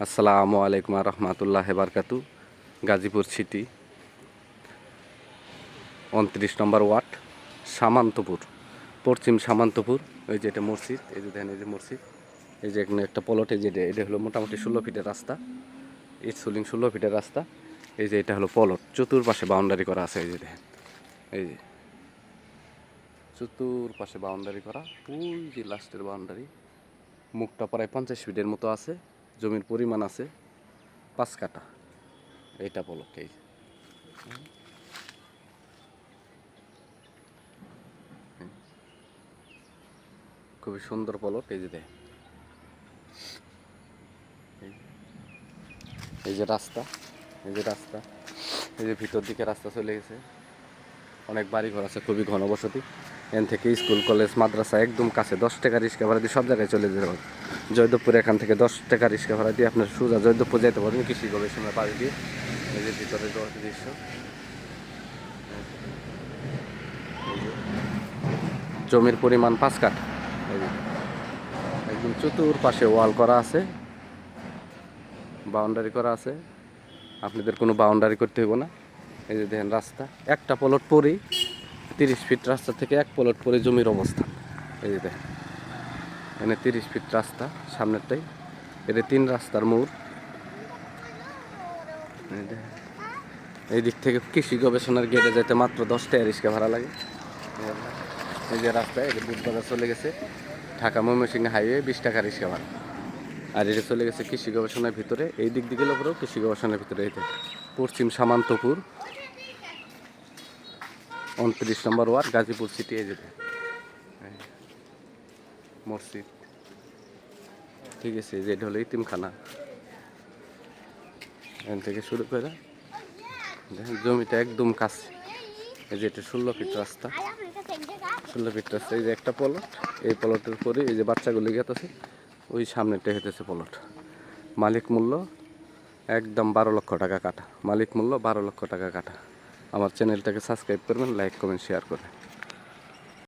আসসালামু আলাইকুম রহমাতুল্লাহ বারকাতু গাজীপুর সিটি, উনত্রিশ নম্বর ওয়ার্ড, সামান্তপুর, পশ্চিম সামান্তপুর। ওই যে এটা মসজিদ, এই যে দেখেন এই যে মসজিদ। এই যে এখানে একটা পলট, এই যে এটা- হলো মোটামুটি ষোলো ফিটের রাস্তা। ইট সুলিং ষোলো ফিটের রাস্তা। এই যে এটা হলো পলট, চতুর্পাশে বাউন্ডারি করা আছে, এই যে দেখেন। এই যে চতুর্পাশে বাউন্ডারি করা, ওই যে লাস্টের বাউন্ডারি। মুখটা প্রায় পঞ্চাশ ফিটের মতো আছে। জমির পরিমাণ আছে পাঁচ কাটা এইটা পলট এই খুবই সুন্দর পলট এই যে দেখেন। এই- যে রাস্তা, এই যে রাস্তা, এই যে ভিতর দিকে রাস্তা চলে গেছে। অনেক বাড়ি ঘর আছে, খুবই ঘনবসতি। এন থেকে স্কুল, কলেজ, মাদ্রাসা, একদম কাছে, দশ টাকা রিক্সা ভাড়া দিয়ে সব জায়গায় চলে যেতে জয়দেবপুর এখান থেকে দশ টাকা রিক্সা ভাড়া দিয়ে আপনার সোজা জয়দেবপুর যেতে পারবেন কৃষি গবেষণা বাড়ি দিয়ে। যে ভিতরে দৃশ্য। জমির পরিমাণ পাঁচ কাঠ। একদম চতুর্পাশে ওয়াল করা আছে। বাউন্ডারি করা আছে। আপনাদের কোনো বাউন্ডারি করতে হইব না। এই যে দেখেন রাস্তা। একটা পলট পরেই তিরিশ ফিট রাস্তা থেকে এক পলট পরে জমির অবস্থান। এই যে দেখেন। এখানে তিরিশ ফিট রাস্তা, সামনেরটাই। এটা তিন রাস্তার মোড়। এই দিক থেকে কৃষি গবেষণার গেটে যেতে মাত্র দশ রিক্সা ভাড়া লাগে। এই যে রাস্তায় এটা বুধবাজার চলে গেছে। ঢাকা ময়মনসিংহ হাইওয়ে বিশ টাকা রিক্সা ভাড়া। আর এটা চলে গেছে কৃষি গবেষণার ভিতরে, এই দিক দিকে লোকেরও কৃষি গবেষণার ভিতরে যে পশ্চিম সামান্তপুর। উনত্রিশ নম্বর ওয়ার্ড, গাজীপুর সিটি এই যেতে মসজিদ। ঠিক আছে যে হলো ইতিমখানা। এখান থেকে শুরু করে, দেখেন, জমিটা একদম কাছে। এই যে এটা ষোলো ফিট রাস্তা। ষোলো ফিট রাস্তা, এই যে একটা পলট এই পলটের পরে এই যে বাচ্চাগুলি গেতেছে, ওই সামনেটা হেঁটেছে পলট মালিক মূল্য একদম বারো লক্ষ টাকা কাটা। মালিক মূল্য বারো লক্ষ টাকা কাটা। আমার চ্যানেলটাকে সাবস্ক্রাইব করবেন লাইক কমেন্ট শেয়ার করবেন।